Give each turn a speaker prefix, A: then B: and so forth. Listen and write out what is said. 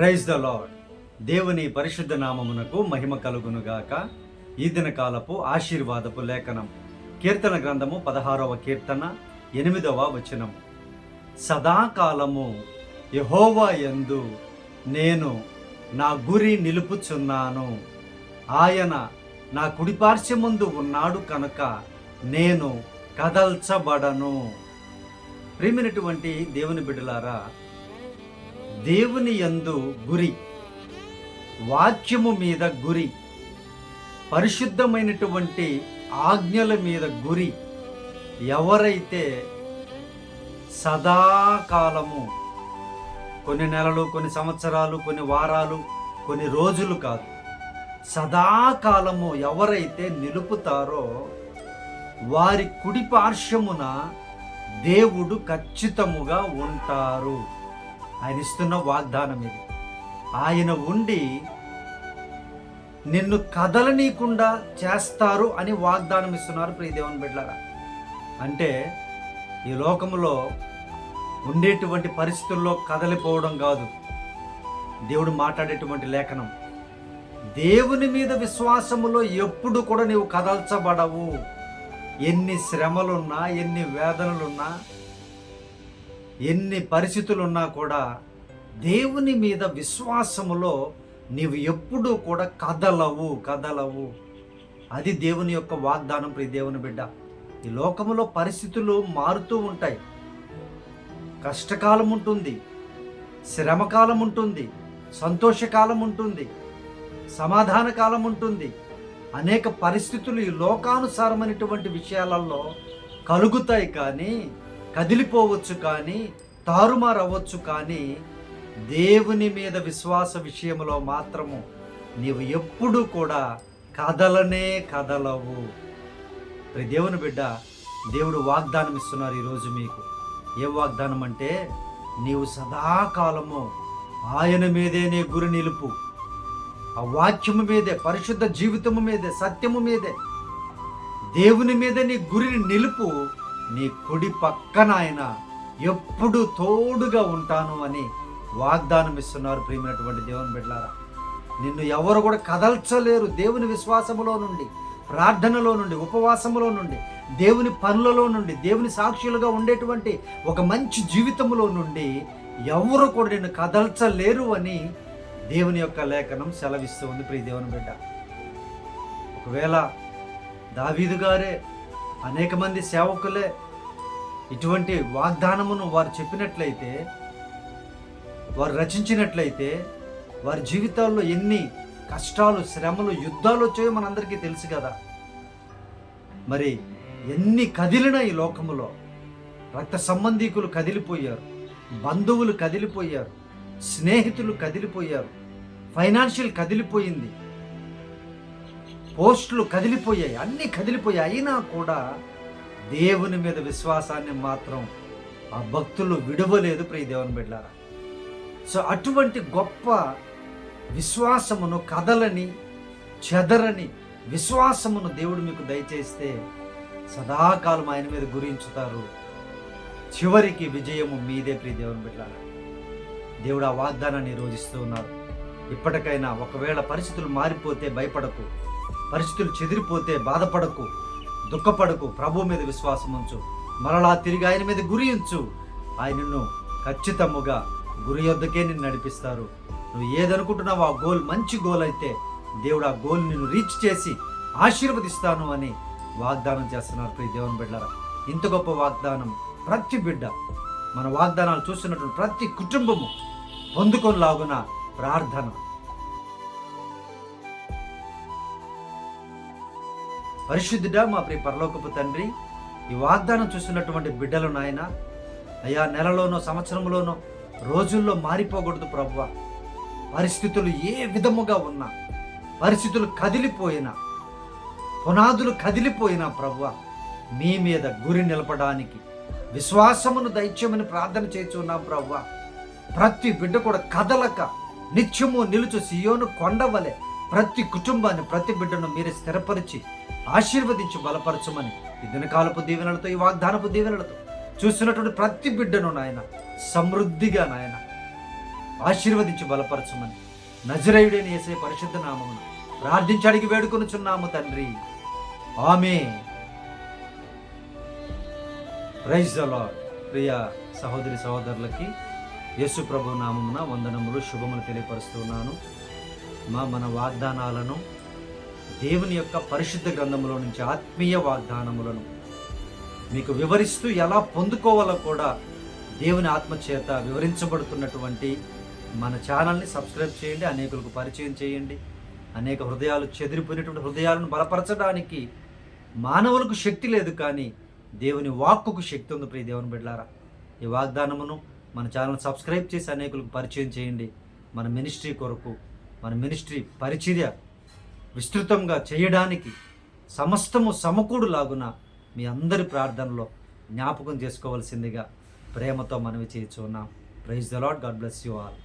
A: Praise the lord. దేవుని పరిశుద్ధ నామమునకు మహిమ కలుగునుగాక. ఈ దినకాలపు ఆశీర్వాదపు లేఖనం. కీర్తన గ్రంథము పదహారవ కీర్తన ఎనిమిదవ వచనం. సదాకాలము యహోవా యందు నేను నా గురి నిలుపుచున్నాను. ఆయన నా కుడిపార్శ్వముందు ఉన్నాడు కనుక నేను కదల్చబడను. ప్రేమినటువంటి దేవుని బిడ్డలారా దేవుని యందు గురి వాక్యము మీద గురి పరిశుద్ధమైనటువంటి ఆజ్ఞల మీద గురి ఎవరైతే సదాకాలము కొన్ని నెలలు కొన్ని సంవత్సరాలు కొన్ని వారాలు కొన్ని రోజులు కాదు సదాకాలము ఎవరైతే నిలుపుతారో వారి కుడి పార్శ్వమున దేవుడు ఖచ్చితముగా ఉంటారు. ఆయన ఇస్తున్న వాగ్దానం ఇది. ఆయన ఉండి నిన్ను కదలనీయకుండా చేస్తారు అని వాగ్దానం ఇస్తున్నారు ప్రియ దేవుని బిడ్డలారా. అంటే ఈ లోకములో ఉండేటువంటి పరిస్థితుల్లో కదలిపోవడం కాదు. దేవుడు మాట్లాడేటువంటి లేఖనం. దేవుని మీద విశ్వాసములో ఎప్పుడు కూడా నీవు కదల్చబడవు. ఎన్ని శ్రమలున్నా ఎన్ని వేదనలున్నా ఎన్ని పరిస్థితులున్నా కూడా దేవుని మీద విశ్వాసములో నీవు ఎప్పుడూ కూడా కదలవు కదలవు. అది దేవుని యొక్క వాగ్దానం ప్రియ దేవుని బిడ్డ. ఈ లోకములో పరిస్థితులు మారుతూ ఉంటాయి. కష్టకాలం ఉంటుంది శ్రమకాలం ఉంటుంది సంతోషకాలం ఉంటుంది సమాధాన కాలం ఉంటుంది. అనేక పరిస్థితులు ఈ లోకానుసారమైనటువంటి విషయాలలో కలుగుతాయి కానీ కదిలిపోవచ్చు కానీ తారుమారు అవ్వచ్చు కానీ దేవుని మీద విశ్వాస విషయంలో మాత్రము నీవు ఎప్పుడూ కూడా కదలనే కదలవు. ప్రతి దేవుని బిడ్డ దేవుడు వాగ్దానం ఇస్తున్నారు ఈరోజు మీకు. ఏ వాగ్దానం అంటే నీవు సదాకాలము ఆయన మీదే నీ గురి నిలుపు. ఆ వాక్యము మీదే పరిశుద్ధ జీవితము మీదే సత్యము మీదే దేవుని మీదే నీ గురిని నిలుపు నీ కుడి పక్కన ఆయన ఎప్పుడు తోడుగా ఉంటాను అని వాగ్దానం ఇస్తున్నారు ప్రియమైనటువంటి దేవుని బిడ్డలారా. నిన్ను ఎవరు కూడా కదల్చలేరు దేవుని విశ్వాసములో నుండి ప్రార్థనలో నుండి ఉపవాసములో నుండి దేవుని పనులలో నుండి దేవుని సాక్షులుగా ఉండేటువంటి ఒక మంచి జీవితంలో నుండి ఎవరు కూడా నిన్ను కదల్చలేరు అని దేవుని యొక్క లేఖనం సెలవిస్తూ ఉంది ప్రియ దేవుని బిడ్డ. ఒకవేళ దావీదు గారే అనేక మంది సేవకులే ఇటువంటి వాగ్దానమును వారు చెప్పినట్లయితే వారు రచించినట్లయితే వారి జీవితాల్లో ఎన్ని కష్టాలు శ్రమలు యుద్ధాలు వచ్చాయో మనందరికీ తెలుసు కదా. మరి ఎన్ని కదిలిన ఈ లోకములో రక్త సంబంధీకులు కదిలిపోయారు బంధువులు కదిలిపోయారు స్నేహితులు కదిలిపోయారు ఫైనాన్షియల్ కదిలిపోయింది. పోస్టులు కదిలిపోయాయి అన్నీ కదిలిపోయాయి. అయినా కూడా దేవుని మీద విశ్వాసాన్ని మాత్రం ఆ భక్తులు విడవలేదు ప్రియ దేవుని బిడ్డారా. సో అటువంటి గొప్ప విశ్వాసమును కదలని చెదరని విశ్వాసమును దేవుడు మీకు దయచేస్తే సదాకాలం ఆయన మీద గురించుతారు. చివరికి విజయము మీదే ప్రియ దేవుని బిడ్డారా. దేవుడు ఆ వాగ్దానాన్ని రోజిస్తూ ఉన్నారు. ఇప్పటికైనా ఒకవేళ పరిస్థితులు మారిపోతే భయపడకు. పరిస్థితులు చెదిరిపోతే బాధపడకు దుఃఖపడకు. ప్రభు మీద విశ్వాసం ఉంచు. మరలా తిరిగి ఆయన మీద గురి ఉంచు. ఆయనను ఖచ్చితముగా గురి యొద్దకే నిన్ను నడిపిస్తారు. నువ్వు ఏదనుకుంటున్నావు ఆ గోల్ మంచి గోల్ అయితే దేవుడు ఆ గోల్ నిన్ను రీచ్ చేసి ఆశీర్వదిస్తాను అని వాగ్దానం చేస్తున్నారు ప్రియ దేవుని బిడ్డలారా. ఇంత గొప్ప వాగ్దానం ప్రతి బిడ్డ మన వాగ్దానాలు చూస్తున్నటువంటి ప్రతి కుటుంబము పొందుకొని లాగున ప్రార్థన. పరిశుద్ధుడా మా ప్రియ పరలోకపు తండ్రి ఈ వాగ్దానం చూస్తున్నటువంటి బిడ్డలు నాయన అయ్యా నెలలోనో సంవత్సరంలోనో రోజుల్లో మారిపోకూడదు ప్రభువ. పరిస్థితులు ఏ విధముగా ఉన్నా పరిస్థితులు కదిలిపోయినా పునాదులు కదిలిపోయినా ప్రభువ మీ మీద గురి నిలపడానికి విశ్వాసమును దైత్యమని ప్రార్థన చేస్తున్నాం ప్రభువ. ప్రతి బిడ్డ కూడా కదలక నిత్యము నిలుచు సియోను కొండవలే ప్రతి కుటుంబాన్ని ప్రతి బిడ్డను మీరే స్థిరపరిచి ఆశీర్వదించి బలపరచమని ఈ దినకాలపు దీవెనలతో ఈ వాగ్దానపు దీవెనలతో చూస్తున్నటువంటి ప్రతి బిడ్డను నాయన సమృద్ధిగా నాయన ఆశీర్వదించి బలపరచమని నజరేయుడైన యేసే పరిశుద్ధ నామమును ప్రార్థించి అడిగి వేడుకొనుచున్నాము తండ్రి. ఆమె ప్రైజ్ ద ప్రియ సహోదరి సహోదరులకి యేసు ప్రభు నామమున వందనములు శుభములు తెలియపరుస్తున్నాను మా మన వాగ్దానాలను దేవుని యొక్క పరిశుద్ధ గ్రంథములో నుంచి ఆత్మీయ వాగ్దానములను మీకు వివరిస్తూ ఎలా పొందుకోవాలో కూడా దేవుని ఆత్మ చేత వివరించబడుతున్నటువంటి మన ఛానల్ని సబ్స్క్రైబ్ చేయండి అనేకులకు పరిచయం చేయండి. అనేక హృదయాలు చెదిరిపోయినటువంటి హృదయాలను బలపరచడానికి మానవులకు శక్తి లేదు కానీ దేవుని వాక్కుకు శక్తి ఉంది ప్రియ దేవుని బిడ్డారా ఈ వాగ్దానమును మన ఛానల్ సబ్స్క్రైబ్ చేసి అనేకులకు పరిచయం చేయండి. మన మినిస్ట్రీ కొరకు మన మినిస్ట్రీ పరిచర్య విస్తృతంగా చేయడానికి సమస్తము సమకూడులాగున మీ అందరి ప్రార్థనలో జ్ఞాపకం చేసుకోవాల్సిందిగా ప్రేమతో మనవి చేయించున్నాం. Praise the Lord God bless you all